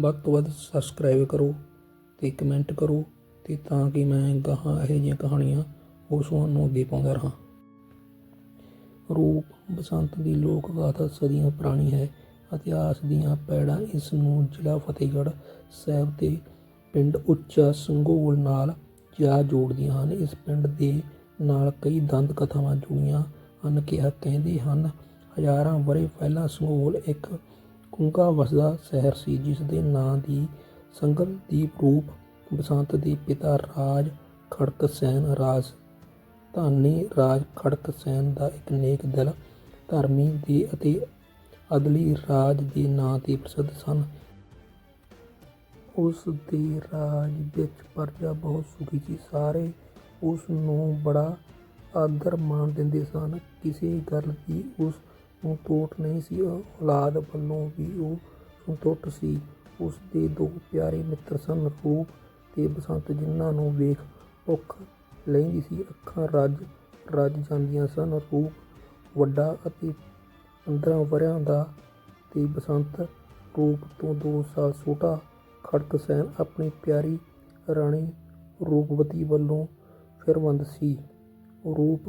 ਵੱਧ ਤੋਂ ਵੱਧ ਸਬਸਕ੍ਰਾਈਬ ਕਰੋ ਤੇ ਕਮੈਂਟ ਕਰੋ ਤੇ ਤਾਂ ਕਿ ਮੈਂ ਗਾਹਾਂ ਇਹੋ ਜਿਹੀਆਂ ਕਹਾਣੀਆਂ ਉਹ ਤੁਹਾਨੂੰ ਅੱਗੇ ਪਾਉਂਦਾ ਰਹਾਂ। ਰੂਪ ਬਸੰਤ ਦੀ ਲੋਕ ਗਾਥਾ ਸਦੀਆਂ ਪੁਰਾਣੀ ਹੈ। ਇਤਿਹਾਸ ਦੀਆਂ ਪੈੜਾਂ ਇਸ ਨੂੰ ਜ਼ਿਲ੍ਹਾ ਫਤਿਹਗੜ੍ਹ ਸਾਹਿਬ ਦੇ ਪਿੰਡ ਉੱਚਾ ਸੰਘੋਲ ਨਾਲ ਜਾ ਜੋੜਦੀਆਂ ਹਨ। ਇਸ ਪਿੰਡ ਦੇ ਨਾਲ ਕਈ ਦੰਦ ਕਥਾਵਾਂ ਜੁੜੀਆਂ ਹਨ। ਕਿਹਾ ਕਹਿੰਦੇ ਹਨ, ਹਜ਼ਾਰਾਂ ਵਰੇ ਪਹਿਲਾਂ ਸੰਘੋਲ ਇੱਕ ਕੁੰਗਾ ਵਸਦਾ ਸ਼ਹਿਰ ਸੀ, ਜਿਸ ਦੇ ਨਾਂ ਦੀ ਸੰਗਲਦੀਪ ਰੂਪ ਬਸੰਤ ਦੇ ਪਿਤਾ ਰਾਜ ਖੜਕ ਸੈਨ ਰਾਜ, ਧਾਨੀ ਰਾਜ ਖੜਕ ਸੈਨ ਦਾ ਇੱਕ ਨੇਕ ਦਿਲ, ਧਰਮੀ ਦੇ ਅਤੇ ਅਦਲੀ ਰਾਜ ਦੇ ਨਾਂ ਤੇ ਪ੍ਰਸਿੱਧ ਸਨ। ਉਸ ਦੇ ਰਾਜ ਵਿੱਚ ਪਰਜਾ ਬਹੁਤ ਸੁਖੀ ਸੀ। ਸਾਰੇ ਉਸ ਨੂੰ ਬੜਾ ਆਦਰ ਮਾਣ ਦਿੰਦੇ ਸਨ। ਕਿਸੇ ਗੱਲ ਦੀ ਉਸ ਨੂੰ ਟੋਟ ਨਹੀਂ ਸੀ ਔਲਾਦ ਵੱਲੋਂ ਵੀ ਉਹ ਸੰਤੁਸ਼ਟ ਸੀ। ਉਸ ਦੇ ਦੋ ਪਿਆਰੇ ਮਿੱਤਰ ਸਨ, ਰੂਪ ਤੇ ਬਸੰਤ, ਜਿਨ੍ਹਾਂ ਨੂੰ ਵੇਖ ਭੁੱਖ ਲੈਂਦੀ ਸੀ। ਅੱਖਾਂ ਰੱਜ ਰੱਜ ਜਾਂਦੀਆਂ ਸਨ। ਰੂਪ ਵੱਡਾ ਅਤੇ 15 ਵਰਿਆਂ ਦਾ ਤੇ ਬਸੰਤ ਰੂਪ ਤੋਂ 2 ਸਾਲ ਛੋਟਾ ਖੜਕ ਸੈਨ ਆਪਣੀ ਪਿਆਰੀ ਰਾਣੀ ਰੂਪਵਤੀ ਵੱਲੋਂ ਫਿਰਵੰਦ ਸੀ। ਰੂਪ